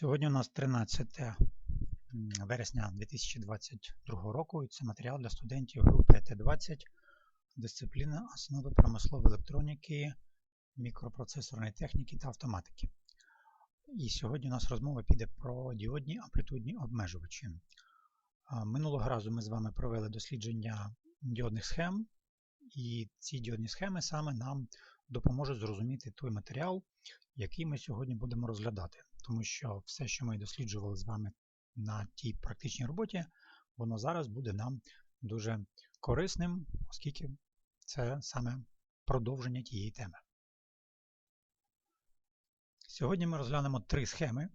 Сьогодні у нас 13 вересня 2022 року і це матеріал для студентів групи ЕТ20, дисципліна Основи промислової електроніки, мікропроцесорної техніки та автоматики. І сьогодні у нас розмова піде про діодні амплітудні обмежувачі. Минулого разу ми з вами провели дослідження діодних схем, і ці діодні схеми саме нам допоможуть зрозуміти той матеріал, який ми сьогодні будемо розглядати. Тому що все, що ми досліджували з вами на тій практичній роботі, воно зараз буде нам дуже корисним, оскільки це саме продовження тієї теми. Сьогодні ми розглянемо три схеми.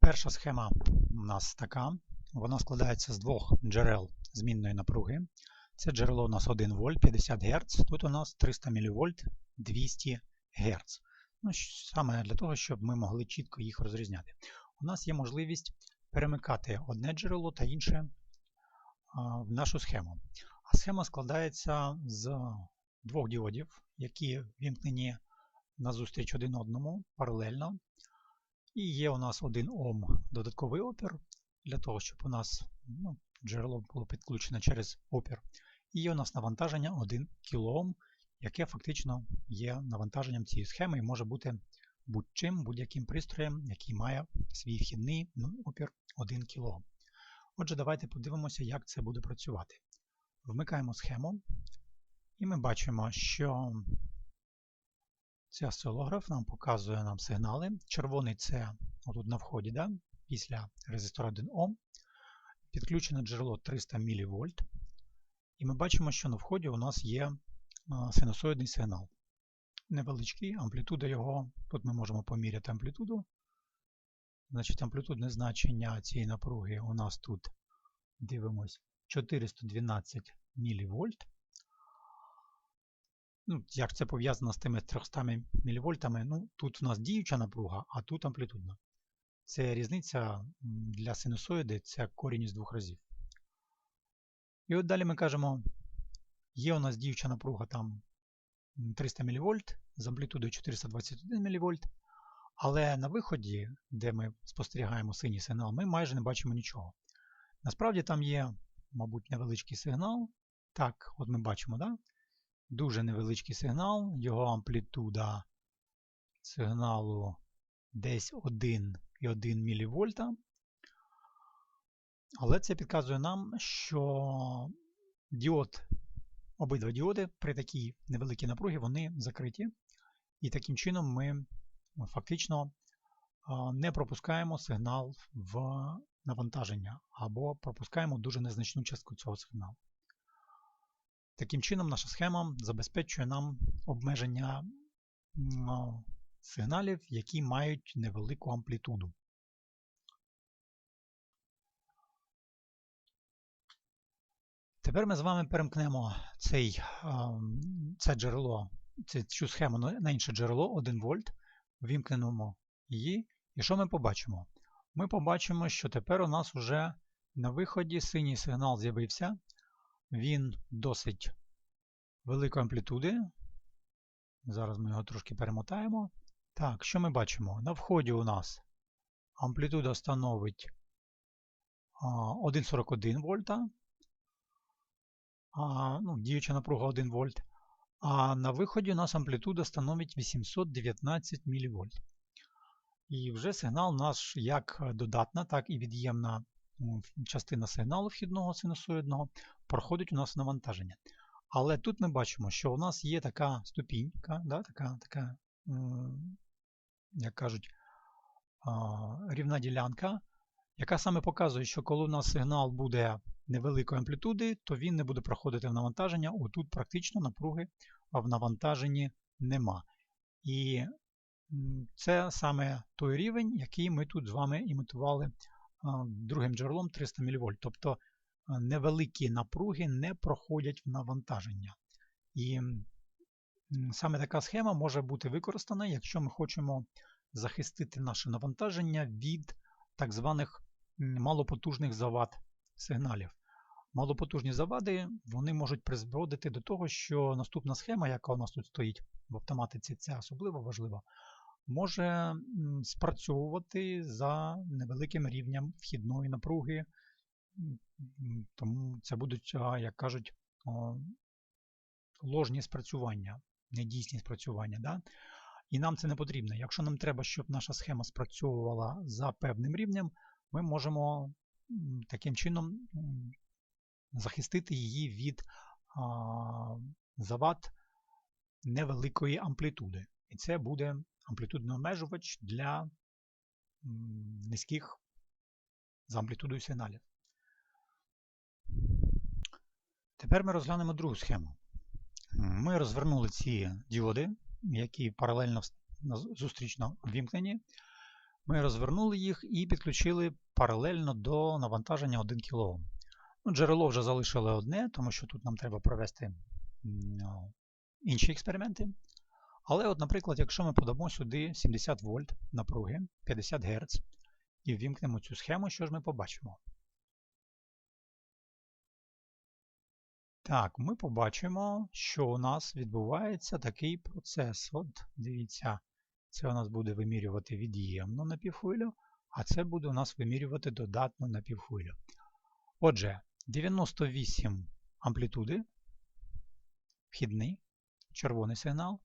Перша схема у нас така. Вона складається з двох джерел змінної напруги. Це джерело у нас 1 вольт 50 Гц, тут у нас 300 мВ 200 Гц. Ну, Саме для того, щоб ми могли чітко їх розрізняти. У нас є можливість перемикати одне джерело та інше в нашу схему. А схема складається з двох діодів, які вімкнені назустріч один одному паралельно. І є у нас 1 Ом додатковий опір, для того, щоб у нас ну, джерело було підключене через опір. І є у нас навантаження 1 кОм, яке фактично є навантаженням цієї схеми і може бути будь-чим, будь-яким пристроєм, який має свій вхідний ну, опір 1 кОм. Отже, давайте подивимося, як це буде працювати. Вмикаємо схему, і ми бачимо, що цей осцилограф нам показує нам сигнали. Червоний це отут на вході, да, після резистора 1 Ом. Підключене джерело 300 мВ. І ми бачимо, що на вході у нас є синусоїдний сигнал. Невеличкий, амплітуда його, тут ми можемо поміряти амплітуду. Значить, амплітудне значення цієї напруги у нас тут дивимось 412 мВ. Ну, Як це пов'язано з тими 300 мВ? Ну, Тут у нас діюча напруга, а тут амплітудна. Це різниця для синусоїди, це корінь із двох разів. І от далі ми кажемо, є у нас діюча напруга там 300 мВ з амплітудою 421 мВ. Але на виході, де ми спостерігаємо синій сигнал, ми майже не бачимо нічого. Насправді там є, мабуть, невеличкий сигнал. Так, от ми бачимо, да? дуже невеличкий сигнал, його амплітуда сигналу десь 1,1 мВ. Але це підказує нам, що діод, обидва діоди при такій невеликій напругі вони закриті. І таким чином ми фактично не пропускаємо сигнал в навантаження або пропускаємо дуже незначну частку цього сигналу. Таким чином, наша схема забезпечує нам обмеження сигналів, які мають невелику амплітуду. Тепер ми з вами перемкнемо цей, це джерело, цю схему на інше джерело 1 вольт, вімкнемо її. І що ми побачимо? Ми побачимо, що тепер у нас вже на виході синій сигнал з'явився. Він досить великої амплітуди. Зараз ми його трошки перемотаємо. Так, що ми бачимо? На вході у нас амплітуда становить 1,41 вольта. А, ну, Діюча напруга 1 вольт. А на виході у нас амплітуда становить 819 мВ. І вже сигнал наш як додатна, так і від'ємна частина сигналу вхідного синусоїдного проходить у нас навантаження. Але тут ми бачимо, що у нас є така ступінька, да, така, така як кажуть, рівна ділянка, яка саме показує, що коли у нас сигнал буде невеликої амплітуди, то він не буде проходити в навантаження. Отут практично напруги в навантаженні нема. І це саме той рівень, який ми тут з вами імітували другим джерелом 300 мВ. Тобто невеликі напруги не проходять в навантаження. І саме така схема може бути використана, якщо ми хочемо захистити наше навантаження від так званих малопотужних завад сигналів. Малопотужні завади вони можуть призводити до того, що наступна схема, яка у нас тут стоїть в автоматиці, це особливо важливо, може спрацьовувати за невеликим рівнем вхідної напруги. Тому це будуть, як кажуть, ложні спрацювання, недійсні спрацювання. Да? І нам це не потрібно. Якщо нам треба, щоб наша схема спрацьовувала за певним рівнем, ми можемо таким чином захистити її від завад невеликої амплітуди. І це буде амплітудний обмежувач для низьких за амплітудою сигналів. Тепер ми розглянемо другу схему. Ми розвернули ці діоди, які паралельно зустрічно ввімкнені. Ми розвернули їх і підключили паралельно до навантаження 1 кОм. Ну, джерело вже залишили одне, тому що тут нам треба провести інші експерименти. Але, от, наприклад, якщо ми подамо сюди 70 вольт напруги 50 Гц і ввімкнемо цю схему, що ж ми побачимо? Так, ми побачимо, що у нас відбувається такий процес. От, дивіться, це у нас буде вимірювати від'ємну напівхвилю, а це буде у нас вимірювати додатну напівхвилю. Отже, 98 амплітуди, вхідний, червоний сигнал,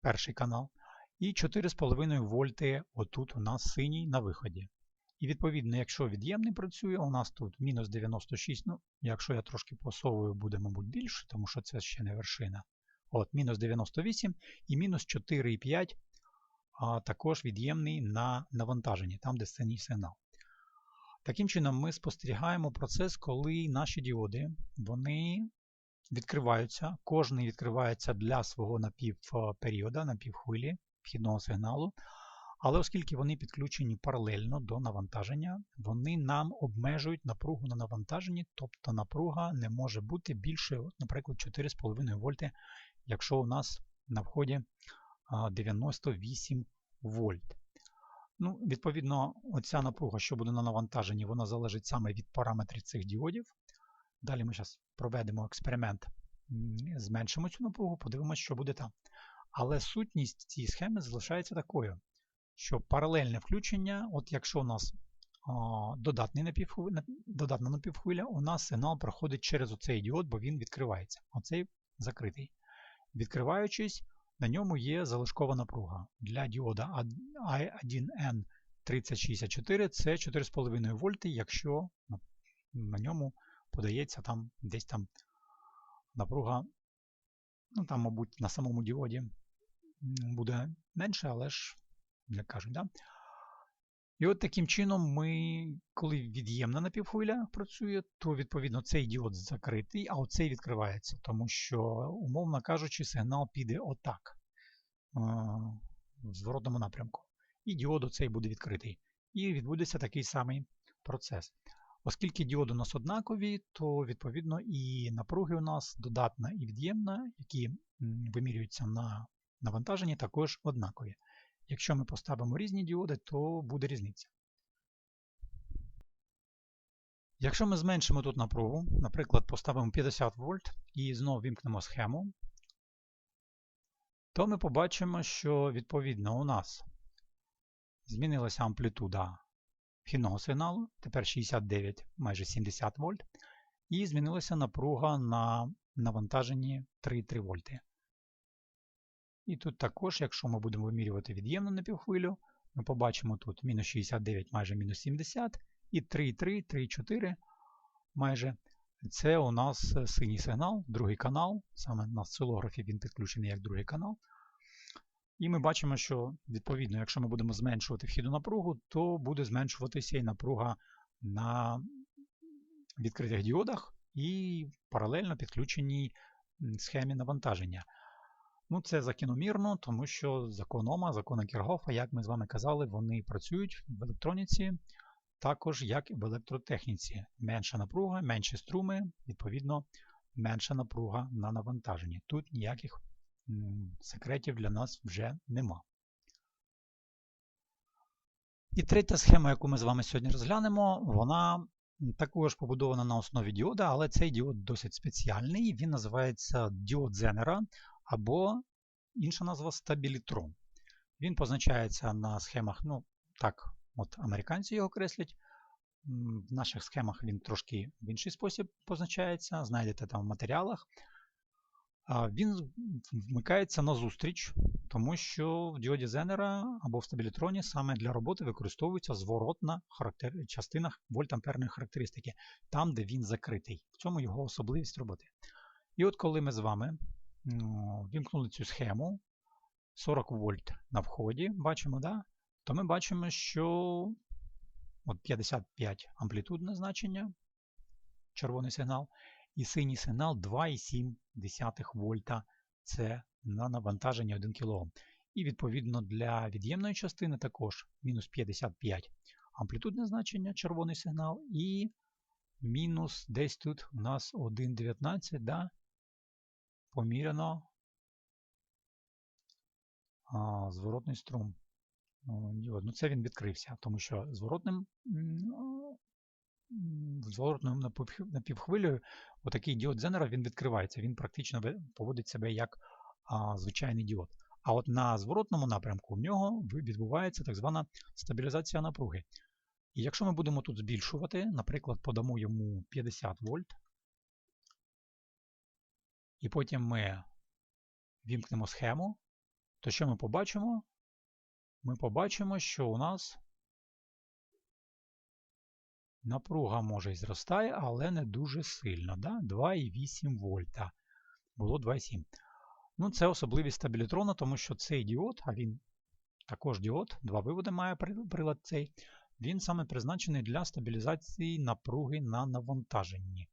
перший канал, і 4,5 вольти отут у нас синій на виході. І відповідно, якщо від'ємний працює, у нас тут мінус 96, ну, якщо я трошки посовую, буде, мабуть, більше, тому що це ще не вершина. От, мінус 98 і мінус 4,5 а також від'ємний на навантаженні, там, де синій сигнал. Таким чином, ми спостерігаємо процес, коли наші діоди вони відкриваються, кожний відкривається для свого напівперіода, напівхвилі вхідного сигналу. Але оскільки вони підключені паралельно до навантаження, вони нам обмежують напругу на навантаженні, тобто напруга не може бути більше, наприклад, 4,5 вольти, якщо у нас на вході 98 вольт. Ну, Відповідно, оця напруга, що буде на навантаженні, вона залежить саме від параметрів цих діодів. Далі ми зараз проведемо експеримент, зменшимо цю напругу, подивимося, що буде там. Але сутність цієї схеми залишається такою, що паралельне включення, от якщо у нас додатний напівхвиля, додатна напівхвиля, у нас сигнал проходить через оцей діод, бо він відкривається. Оцей закритий. Відкриваючись, на ньому є залишкова напруга. Для діода I1N3064 це 4,5 вольти, якщо на ньому подається там десь там напруга, ну там, мабуть, на самому діоді буде менше, але ж, як кажуть, да? І от таким чином ми, коли від'ємна напівхвиля працює, то відповідно цей діод закритий, а оцей відкривається, тому що, умовно кажучи, сигнал піде отак, е, в зворотному напрямку. І діод оцей буде відкритий. І відбудеться такий самий процес. Оскільки діоди у нас однакові, то відповідно і напруги у нас додатна і від'ємна, які вимірюються на навантаженні, також однакові. Якщо ми поставимо різні діоди, то буде різниця. Якщо ми зменшимо тут напругу, наприклад, поставимо 50 вольт і знову вімкнемо схему, то ми побачимо, що відповідно у нас змінилася амплітуда вхідного сигналу, тепер 69, майже 70 вольт, і змінилася напруга на навантаженні 3,3 вольти. І тут також, якщо ми будемо вимірювати від'ємну напівхвилю, ми побачимо тут мінус 69, майже мінус 70, і 3,3, 3,4 майже. Це у нас синій сигнал, другий канал. Саме на осцилографі він підключений як другий канал. І ми бачимо, що відповідно, якщо ми будемо зменшувати вхідну напругу, то буде зменшуватися і напруга на відкритих діодах і паралельно підключеній схемі навантаження. Ну, Це закономірно, тому що закон Ома, закони Кіргофа, як ми з вами казали, вони працюють в електроніці, також як і в електротехніці. Менша напруга, менші струми, відповідно, менша напруга на навантаженні. Тут ніяких секретів для нас вже нема. І третя схема, яку ми з вами сьогодні розглянемо, вона також побудована на основі діода, але цей діод досить спеціальний. Він називається діод Зенера або інша назва стабілітрон. Він позначається на схемах, ну, так, от американці його креслять. В наших схемах він трошки в інший спосіб позначається, знайдете там в матеріалах. Він вмикається на зустріч, тому що в діоді Зенера або в стабілітроні саме для роботи використовується зворотна характер... частина вольтамперної характеристики, там, де він закритий. В цьому його особливість роботи. І от коли ми з вами вімкнули цю схему 40 вольт на вході, бачимо, да? то ми бачимо, що от 55 амплітудне значення, червоний сигнал, і синій сигнал 2,7 вольта. Це на навантаження 1 кОм. І відповідно для від'ємної частини також мінус 55 амплітудне значення, червоний сигнал, і мінус десь тут у нас 1,19, да? Поміряно а, зворотний струм. Ну, це він відкрився, тому що зворотним м, м, напівхвилею отакий діод Зенера він відкривається. Він практично поводить себе як а, звичайний діод. А от на зворотному напрямку в нього відбувається так звана стабілізація напруги. І якщо ми будемо тут збільшувати, наприклад, подамо йому 50 вольт, і потім ми вімкнемо схему, то що ми побачимо? Ми побачимо, що у нас напруга може і зростає, але не дуже сильно. Да? 2,8 вольта. Було 2,7. Ну, це особливість стабілітрона, тому що цей діод, а він також діод, два виводи має при- прилад цей, він саме призначений для стабілізації напруги на навантаженні.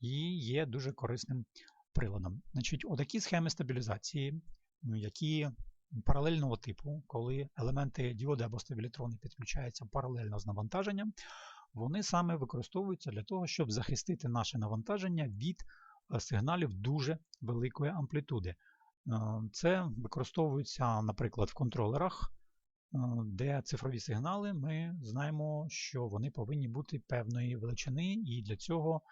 І є дуже корисним приладом. Значить, отакі схеми стабілізації, ну, які паралельного типу, коли елементи діоди або стабілітрони підключаються паралельно з навантаженням, вони саме використовуються для того, щоб захистити наше навантаження від е, сигналів дуже великої амплітуди. Е, Це використовується, наприклад, в контролерах, е, де цифрові сигнали, ми знаємо, що вони повинні бути певної величини, і для цього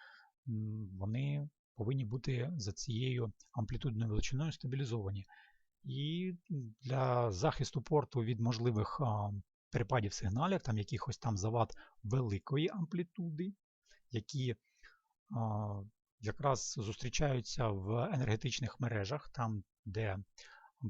вони повинні бути за цією амплітудною величиною стабілізовані. І для захисту порту від можливих перепадів сигналів, там якихось там завад великої амплітуди, які якраз зустрічаються в енергетичних мережах, там, де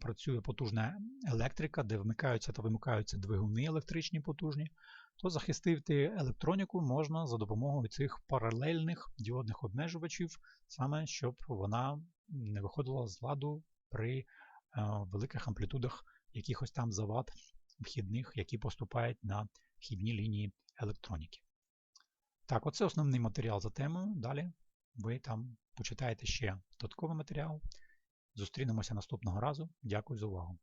працює потужна електрика, де вмикаються та вимикаються двигуни електричні потужні, то захистити електроніку можна за допомогою цих паралельних діодних обмежувачів, саме щоб вона не виходила з ладу при е, великих амплітудах якихось там завад вхідних, які поступають на вхідні лінії електроніки. Так, оце основний матеріал за темою. Далі ви там почитаєте ще додатковий матеріал. Зустрінемося наступного разу. Дякую за увагу.